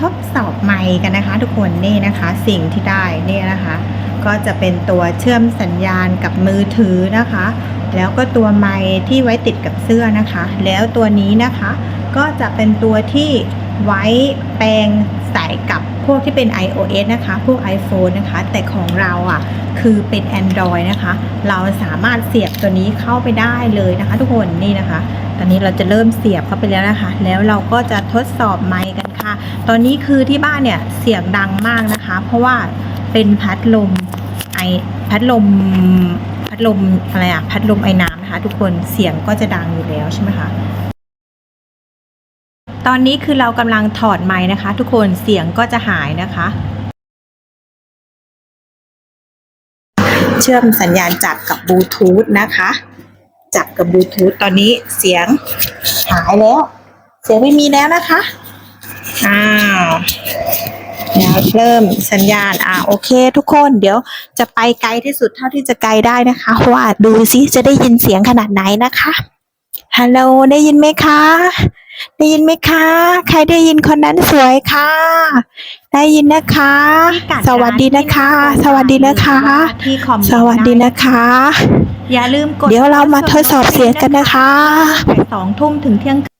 ทดสอบไมค์กันนะคะ ทุกคนนี่นะคะสิ่งที่ได้เนี่ยนะคะ ก็จะเป็นตัวเชื่อมสัญญาณกับมือถือนะคะ แล้วก็ตัวไมค์ที่ไว้ติดกับเสื้อนะคะ แล้วตัวนี้นะคะก็จะเป็นตัวที่ไว้แปลงใส่กับพวกที่เป็น iOS นะคะ พวก iPhone นะคะ แต่ของเราอะคือเป็น Android นะคะ เราสามารถเสียบตัวนี้เข้าไปได้เลยนะคะ ทุกคนนี่นะคะ ตอนนี้เราจะเริ่มเสียบเข้าไปแล้วนะคะ แล้วเราก็จะทดสอบไมค์กัน คะ ตอนนี้คือที่บ้านเนี่ยเสียงดังมากนะคะ เพราะว่าเป็นพัดลมไอพัดลมพัดลมอะไรอะพัดลมไอ้น้ำนะคะ ทุกคนเสียงก็จะดังอยู่แล้วใช่ไหมคะตอนนี้คือเรากำลังถอดไม้นะคะ ทุกคนเสียงก็จะหายนะคะ เชื่อมสัญญาณจับกับบลูทูธนะคะ จับกับบลูทูธตอนนี้เสียงหายแล้ว เสียงไม่มีแล้วนะคะ อ้าวแล้วเริ่มสัญญาณ อ่าโอเค ทุกคนเดี๋ยวจะไปไกลที่สุดเท่าที่จะไกลได้นะคะเพราะว่าดูซิจะได้ยินเสียงขนาดไหนนะคะฮัลโหลได้ยินไหมคะ ได้ยินไหมคะ ใครได้ยินคนนั้นสวยค่ะ ได้ยินนะคะ สวัสดีนะคะ สวัสดีนะคะที่คอมเมนต์สวัสดีนะคะ อย่าลืมกด เดี๋ยวเรามาทดสอบเสียงกันนะคะสองทุ่มถึงเที่ยงคืน